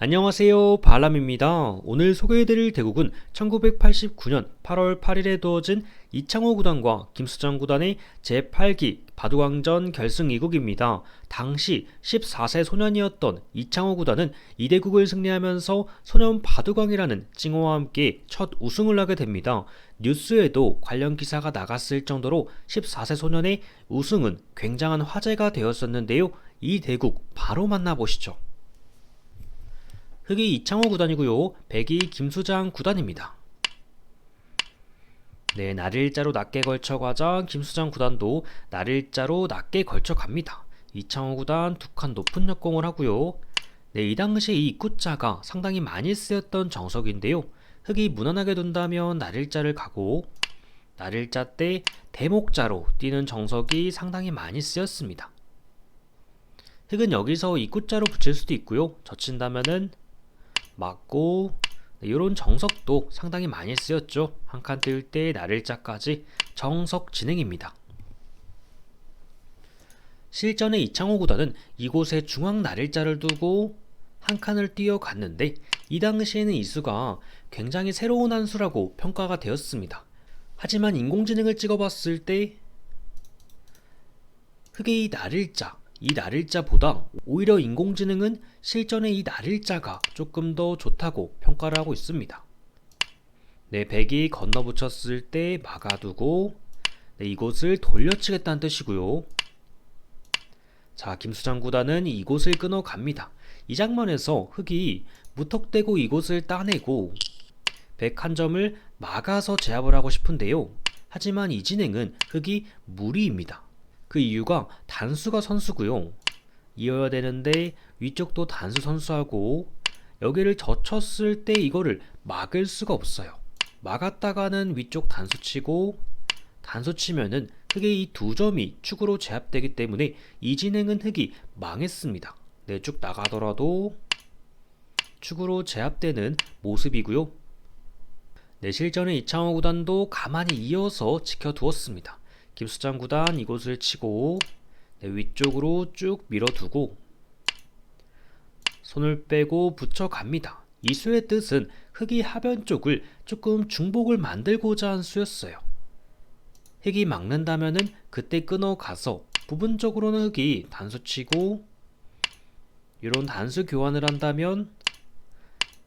안녕하세요. 발람입니다. 오늘 소개해드릴 대국은 1989년 8월 8일에 두어진 이창호 구단과 김수정 구단의 제8기 바둑왕전 결승 2국입니다. 당시 14세 소년이었던 이창호 구단은 이 대국을 승리하면서 소년 바둑왕이라는 칭호와 함께 첫 우승을 하게 됩니다. 뉴스에도 관련 기사가 나갔을 정도로 14세 소년의 우승은 굉장한 화제가 되었었는데요. 이 대국 바로 만나보시죠. 흑이 이창호 구단이고요. 백이 김수장 구단입니다. 네, 날일자로 낮게 걸쳐 가자 김수장 구단도 날일자로 낮게 걸쳐 갑니다. 이창호 구단 두 칸 높은 역공을 하고요. 네, 이 당시 이 입구자가 상당히 많이 쓰였던 정석인데요. 흑이 무난하게 둔다면 날일자를 가고 날일자 때 대목자로 뛰는 정석이 상당히 많이 쓰였습니다. 흑은 여기서 입구자로 붙일 수도 있고요. 젖힌다면은 맞고 이런 정석도 상당히 많이 쓰였죠. 한 칸 뜰때 날일자까지 정석 진행입니다. 실전에 이창호 구단은 이곳에 중앙 날일자를 두고 한 칸을 뛰어갔는데 이 당시에는 이 수가 굉장히 새로운 한 수라고 평가가 되었습니다. 하지만 인공지능을 찍어봤을 때 흑의 날일자 이 날일자보다 오히려 인공지능은 실전의 이 날일자가 조금 더 좋다고 평가를 하고 있습니다. 네, 백이 건너붙였을 때 막아두고 네, 이곳을 돌려치겠다는 뜻이고요. 자, 김수장 구단은 이곳을 끊어갑니다. 이 장면에서 흑이 무턱대고 이곳을 따내고 백 한 점을 막아서 제압을 하고 싶은데요. 하지만 이 진행은 흑이 무리입니다. 그 이유가 단수가 선수고요. 이어야 되는데 위쪽도 단수 선수하고 여기를 젖혔을 때 이거를 막을 수가 없어요. 막았다가는 위쪽 단수 치고 단수 치면은 흑의 이 두 점이 축으로 제압되기 때문에 이 진행은 흑이 망했습니다. 네, 쭉 나가더라도 축으로 제압되는 모습이고요. 네, 실전에 이창호 구단도 가만히 이어서 지켜두었습니다. 김수장 구단 이곳을 치고 네, 위쪽으로 쭉 밀어두고 손을 빼고 붙여갑니다. 이 수의 뜻은 흑이 하변 쪽을 조금 중복을 만들고자 한 수였어요. 흑이 막는다면은 그때 끊어가서 부분적으로는 흑이 단수 치고 이런 단수 교환을 한다면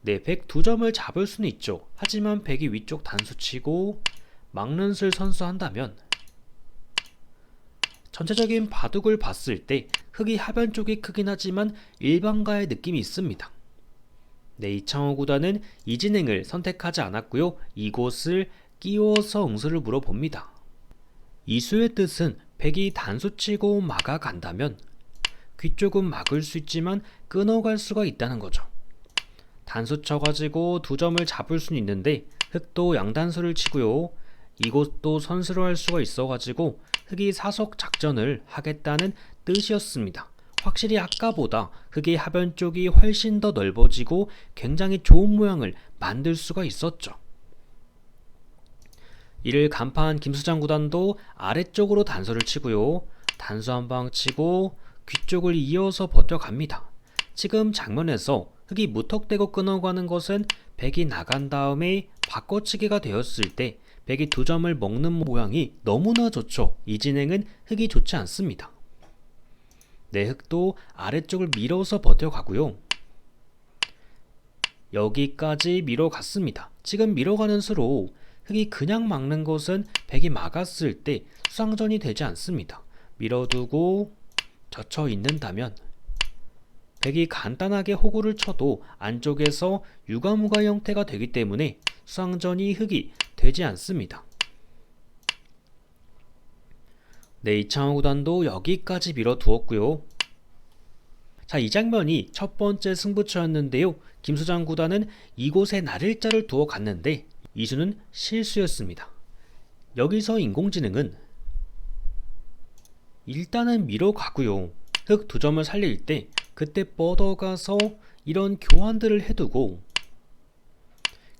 네, 102점을 잡을 수는 있죠. 하지만 100이 위쪽 단수 치고 막는 수를 선수한다면 전체적인 바둑을 봤을 때 흑이 하변 쪽이 크긴 하지만 일반가의 느낌이 있습니다. 네, 이창호 구단은 이 진행을 선택하지 않았고요. 이곳을 끼워서 응수를 물어봅니다. 이수의 뜻은 백이 단수치고 막아간다면 귀 쪽은 막을 수 있지만 끊어갈 수가 있다는 거죠. 단수 쳐가지고 두 점을 잡을 수는 있는데 흑도 양단수를 치고요. 이곳도 선수로 할 수가 있어가지고 흑이 사석 작전을 하겠다는 뜻이었습니다. 확실히 아까보다 흑의 하변 쪽이 훨씬 더 넓어지고 굉장히 좋은 모양을 만들 수가 있었죠. 이를 간파한 김수장 구단도 아래쪽으로 단서를 치고요. 단수 한방 치고 귀 쪽을 이어서 버텨갑니다. 지금 장면에서 흑이 무턱대고 끊어가는 것은 백이 나간 다음에 바꿔치기가 되었을 때 백이 두 점을 먹는 모양이 너무나 좋죠. 이 진행은 흑이 좋지 않습니다. 내 흑도 아래쪽을 밀어서 버텨가고요. 여기까지 밀어갔습니다. 지금 밀어가는 수로 흑이 그냥 막는 것은 백이 막았을 때 수상전이 되지 않습니다. 밀어두고 젖혀 있는다면 백이 간단하게 호구를 쳐도 안쪽에서 유가무가 형태가 되기 때문에 수상전이 흑이 되지 않습니다. 네, 이창호 구단도 여기까지 밀어두었고요. 자, 이 장면이 첫 번째 승부처였는데요. 김수장 구단은 이곳에 날일자를 두어 갔는데 이수는 실수였습니다. 여기서 인공지능은 일단은 밀어가고요. 흑 두 점을 살릴 때 그때 뻗어가서 이런 교환들을 해두고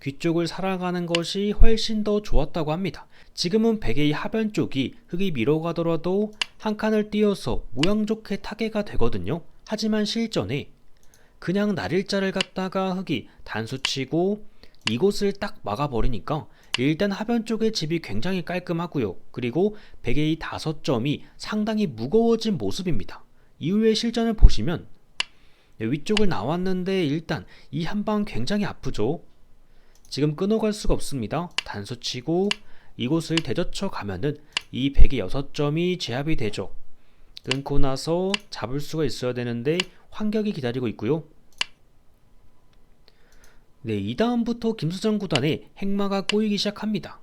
귀 쪽을 살아가는 것이 훨씬 더 좋았다고 합니다. 지금은 베개의 하변 쪽이 흙이 밀어가더라도 한 칸을 띄어서 모양 좋게 타개가 되거든요. 하지만 실전에 그냥 날일자를 갖다가 흙이 단수치고 이곳을 딱 막아버리니까 일단 하변 쪽의 집이 굉장히 깔끔하고요. 그리고 베개의 다섯 점이 상당히 무거워진 모습입니다. 이후에 실전을 보시면 네, 위쪽을 나왔는데 일단 이 한 방 굉장히 아프죠. 지금 끊어갈 수가 없습니다. 단수 치고 이곳을 대젖혀 가면은 이 베개 여섯 점이 제압이 되죠. 끊고 나서 잡을 수가 있어야 되는데 환격이 기다리고 있고요. 네, 이 다음부터 김수정 구단의 행마가 꼬이기 시작합니다.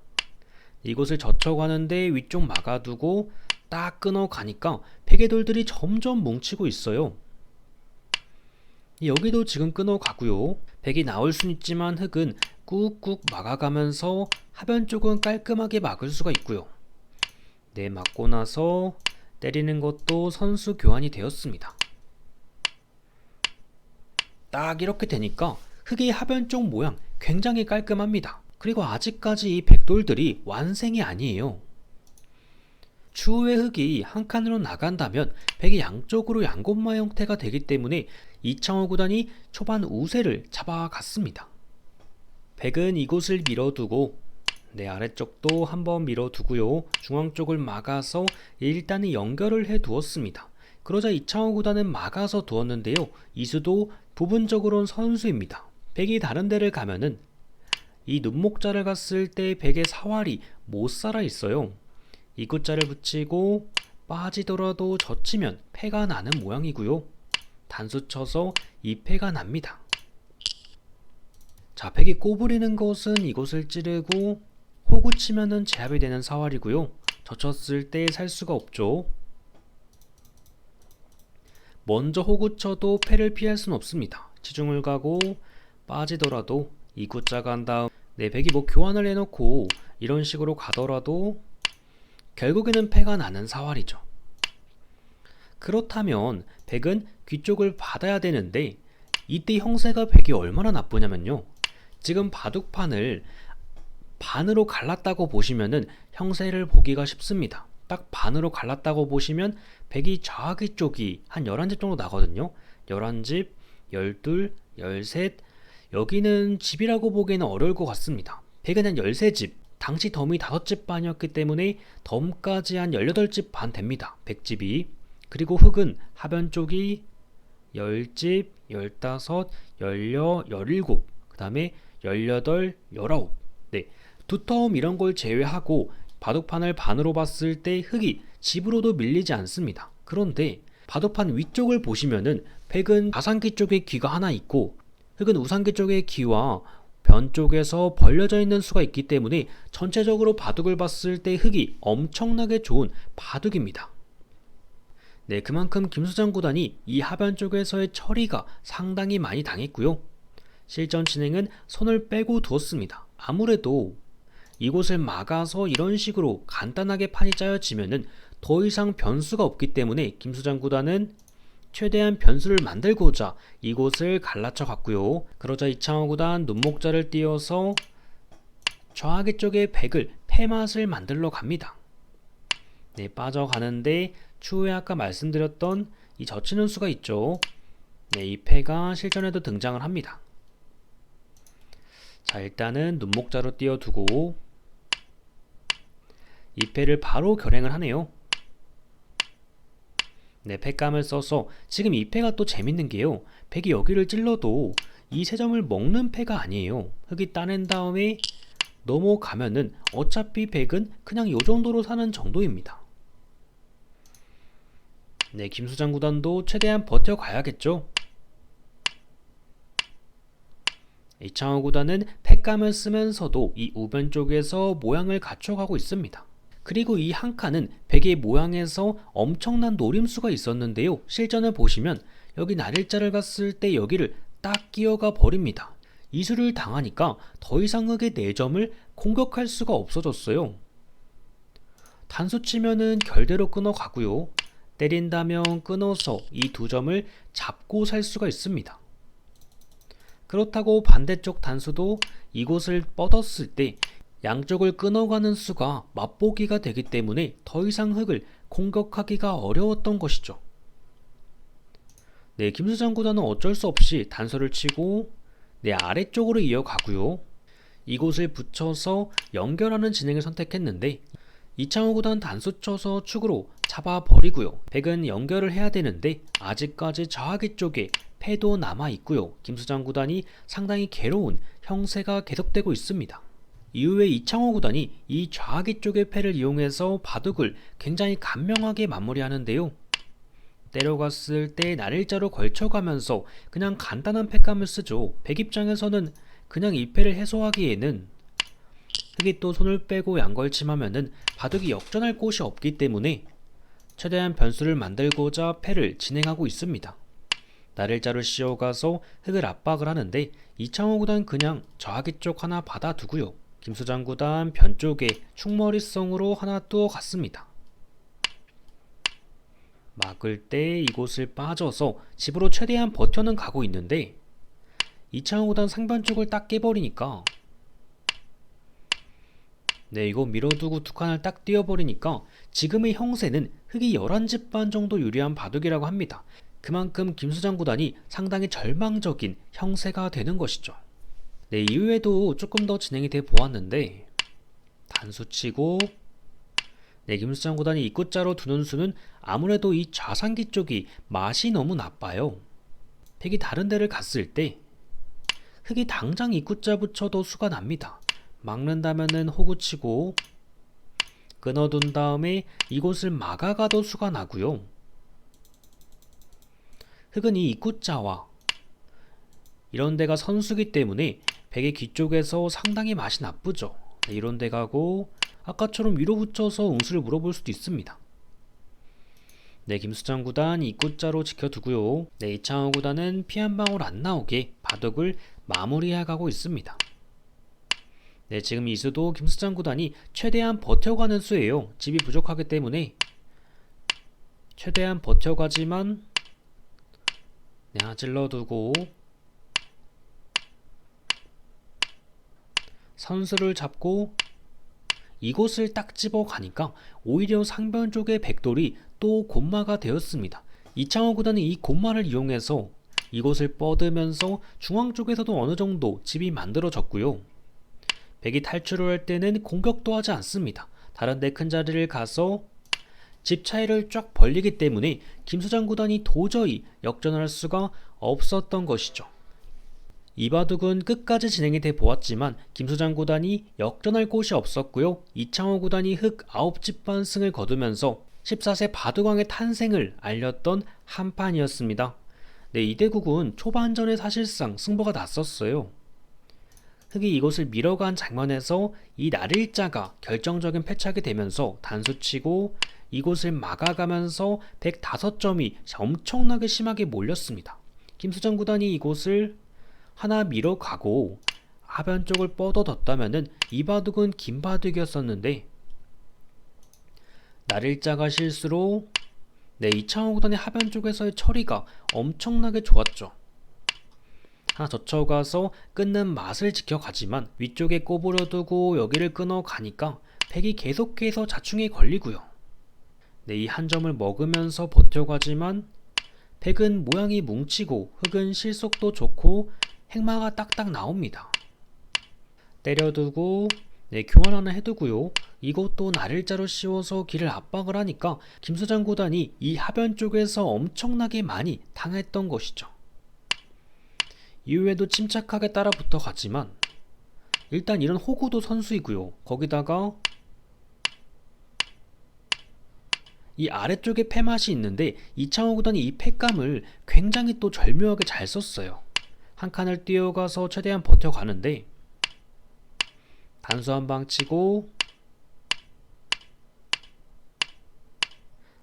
이곳을 젖혀가는데 위쪽 막아두고 딱 끊어가니까 베개돌들이 점점 뭉치고 있어요. 여기도 지금 끊어가고요. 백이 나올 순 있지만 흙은 꾹꾹 막아가면서 하변 쪽은 깔끔하게 막을 수가 있고요. 네, 막고 나서 때리는 것도 선수 교환이 되었습니다. 딱 이렇게 되니까 흙의 하변 쪽 모양 굉장히 깔끔합니다. 그리고 아직까지 이 백돌들이 완성이 아니에요. 추후에 흙이 한 칸으로 나간다면 백이 양쪽으로 양곤마 형태가 되기 때문에 이창호 구단이 초반 우세를 잡아갔습니다. 백은 이곳을 밀어두고 내 아래쪽도 한번 밀어두고요. 중앙 쪽을 막아서 일단은 연결을 해 두었습니다. 그러자 이창호 구단은 막아서 두었는데요. 이수도 부분적으로는 선수입니다. 백이 다른 데를 가면은 이 눈목자를 갔을 때 백의 사활이 못 살아 있어요. 이굿자를 붙이고 빠지더라도 젖히면 패가 나는 모양이고요. 단수 쳐서 이 패가 납니다. 자, 백이 꼬부리는 것은 이곳을 찌르고 호구 치면은 제압이 되는 사활이고요. 젖혔을 때 살 수가 없죠. 먼저 호구 쳐도 패를 피할 수는 없습니다. 지중을 가고 빠지더라도 이구자가 한 다음 내 백이 뭐 교환을 해놓고 이런 식으로 가더라도 결국에는 패가 나는 사활이죠. 그렇다면 백은 귀 쪽을 받아야 되는데 이때 형세가 백이 얼마나 나쁘냐면요. 지금 바둑판을 반으로 갈랐다고 보시면은 형세를 보기가 쉽습니다. 딱 반으로 갈랐다고 보시면 백이 좌기 쪽이 한 11집 정도 나거든요. 11집, 12, 13, 여기는 집이라고 보기에는 어려울 것 같습니다. 백은 한 13집, 당시 덤이 5집 반이었기 때문에 덤까지 한 18집 반 됩니다. 100집이. 그리고 흙은 하변 쪽이 10집, 15, 16, 17, 그 다음에 18, 19. 네. 두텀 이런 걸 제외하고 바둑판을 반으로 봤을 때 흙이 집으로도 밀리지 않습니다. 그런데 바둑판 위쪽을 보시면은 백은 가상기 쪽에 귀가 하나 있고 흙은 우상기 쪽의 귀와 변 쪽에서 벌려져 있는 수가 있기 때문에 전체적으로 바둑을 봤을 때 흙이 엄청나게 좋은 바둑입니다. 네, 그만큼 김수장 구단이 이 하변 쪽에서의 처리가 상당히 많이 당했고요. 실전 진행은 손을 빼고 두었습니다. 아무래도 이곳을 막아서 이런 식으로 간단하게 판이 짜여지면은 더 이상 변수가 없기 때문에 김수장 구단은 최대한 변수를 만들고자 이곳을 갈라쳐 갔고요. 그러자 이창호 구단 눈목자를 띄어서 좌하기 쪽에 백을 패맛을 만들러 갑니다. 네, 빠져가는데 추후에 아까 말씀드렸던 이 젖히는 수가 있죠. 네, 이 패가 실전에도 등장을 합니다. 자, 일단은 눈목자로 띄워두고 이 패를 바로 결행을 하네요. 네, 패감을 써서 지금 이 패가 또 재밌는 게요. 백이 여기를 찔러도 이 세 점을 먹는 패가 아니에요. 흙이 따낸 다음에 넘어가면은 어차피 백은 그냥 요 정도로 사는 정도입니다. 네, 김수장 구단도 최대한 버텨가야겠죠. 이창호 구단은 패감을 쓰면서도 이 우변 쪽에서 모양을 갖춰가고 있습니다. 그리고 이 한 칸은 베개 모양에서 엄청난 노림수가 있었는데요. 실전을 보시면 여기 날일자를 갔을 때 여기를 딱 끼어가 버립니다. 이수를 당하니까 더 이상 흙의 4점을 공격할 수가 없어졌어요. 단수 치면은 결대로 끊어 가고요. 때린다면 끊어서 이 두 점을 잡고 살 수가 있습니다. 그렇다고 반대쪽 단수도 이곳을 뻗었을 때 양쪽을 끊어가는 수가 맛보기가 되기 때문에 더 이상 흙을 공격하기가 어려웠던 것이죠. 네, 김수장 구단은 어쩔 수 없이 단서를 치고 네, 아래쪽으로 이어가고요. 이곳을 붙여서 연결하는 진행을 선택했는데 이창호 구단 단수 쳐서 축으로 잡아버리고요. 백은 연결을 해야 되는데 아직까지 저하기 쪽에 패도 남아 있고요. 김수장 구단이 상당히 괴로운 형세가 계속되고 있습니다. 이후에 이창호 구단이 이 좌하기 쪽의 패를 이용해서 바둑을 굉장히 간명하게 마무리하는데요. 때려갔을 때 날일자로 걸쳐가면서 그냥 간단한 패감을 쓰죠. 백 입장에서는 그냥 이 패를 해소하기에는 흑이 또 손을 빼고 양걸침하면은 바둑이 역전할 곳이 없기 때문에 최대한 변수를 만들고자 패를 진행하고 있습니다. 날일자를 씌워가서 흑을 압박을 하는데 이창호 구단 그냥 저하기 쪽 하나 받아두고요. 김수장 구단 변 쪽에 충머리성으로 하나 또 갔습니다. 막을 때 이곳을 빠져서 집으로 최대한 버텨는 가고 있는데 이창호 구단 상변 쪽을 딱 깨버리니까 네 이거 밀어두고 두 칸을 딱 띄워버리니까 지금의 형세는 흑이 11집 반 정도 유리한 바둑이라고 합니다. 그만큼 김수장 구단이 상당히 절망적인 형세가 되는 것이죠. 네 이후에도 조금 더 진행이 돼 보았는데 단수치고 네, 김수장 구단이 입구자로 두는 수는 아무래도 이 좌상기 쪽이 맛이 너무 나빠요. 백이 다른 데를 갔을 때 흑이 당장 입구자 붙여도 수가 납니다. 막는다면은 호구치고 끊어둔 다음에 이곳을 막아가도 수가 나고요. 흑은 이 입구자와 이런 데가 선수기 때문에 백의 귀 쪽에서 상당히 맛이 나쁘죠. 네, 이런 데 가고 아까처럼 위로 붙여서 응수를 물어볼 수도 있습니다. 네, 김수장 구단 입구자로 지켜두고요. 네, 이창호 구단은 피 한 방울 안 나오게 바둑을 마무리해가고 있습니다. 네, 지금 이 수도 김수장 구단이 최대한 버텨가는 수예요. 집이 부족하기 때문에 최대한 버텨가지만 네, 찔러두고 선수를 잡고 이곳을 딱 집어 가니까 오히려 상변 쪽의 백돌이 또 곤마가 되었습니다. 이창호 구단은 이 곤마를 이용해서 이곳을 뻗으면서 중앙 쪽에서도 어느 정도 집이 만들어졌고요. 백이 탈출을 할 때는 공격도 하지 않습니다. 다른 데 큰 자리를 가서 집 차이를 쫙 벌리기 때문에 김수장 구단이 도저히 역전할 수가 없었던 것이죠. 이 바둑은 끝까지 진행이 돼 보았지만 김수장 구단이 역전할 곳이 없었고요. 이창호 구단이 흑 9집 반승을 거두면서 14세 바둑왕의 탄생을 알렸던 한 판이었습니다. 네, 이 대국은 초반전에 사실상 승부가 났었어요. 흑이 이곳을 밀어간 장면에서 이 날일자가 결정적인 패착이 되면서 단수치고 이곳을 막아가면서 105점이 엄청나게 심하게 몰렸습니다. 김수정 구단이 이곳을 하나 밀어가고 하변 쪽을 뻗어뒀다면은 이 바둑은 긴 바둑이었었는데 날일자가 실수로 네, 이창호 구단의 하변 쪽에서의 처리가 엄청나게 좋았죠. 하나 젖혀가서 끊는 맛을 지켜가지만 위쪽에 꼬부려 두고 여기를 끊어 가니까 백이 계속해서 자충에 걸리고요. 네, 이 한 점을 먹으면서 버텨가지만 백은 모양이 뭉치고 흙은 실속도 좋고 행마가 딱딱 나옵니다. 때려두고 네, 교환 하나 해두고요. 이것도 날일자로 씌워서 길을 압박을 하니까 김수장 구단이 이 하변 쪽에서 엄청나게 많이 당했던 것이죠. 이후에도 침착하게 따라 붙어 갔지만 일단 이런 호구도 선수이고요. 거기다가 이 아래쪽에 패맛이 있는데 이창호 구단이 이 패감을 굉장히 또 절묘하게 잘 썼어요. 한 칸을 뛰어가서 최대한 버텨가는데 단수 한 방 치고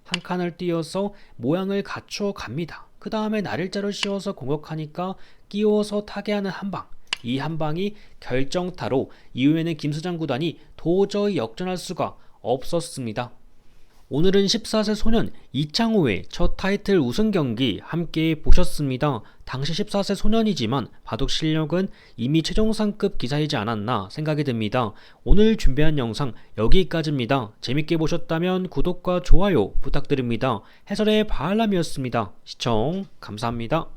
한 칸을 띄어서 모양을 갖추어 갑니다. 그 다음에 날일자를 씌워서 공격하니까 끼워서 타게하는 한 방. 이 한 방이 결정타로 이후에는 김수장 구단이 도저히 역전할 수가 없었습니다. 오늘은 14세 소년 이창호의 첫 타이틀 우승 경기 함께 보셨습니다. 당시 14세 소년이지만 바둑 실력은 이미 최종상급 기사이지 않았나 생각이 듭니다. 오늘 준비한 영상 여기까지입니다. 재밌게 보셨다면 구독과 좋아요 부탁드립니다. 해설의 바알람이었습니다. 시청 감사합니다.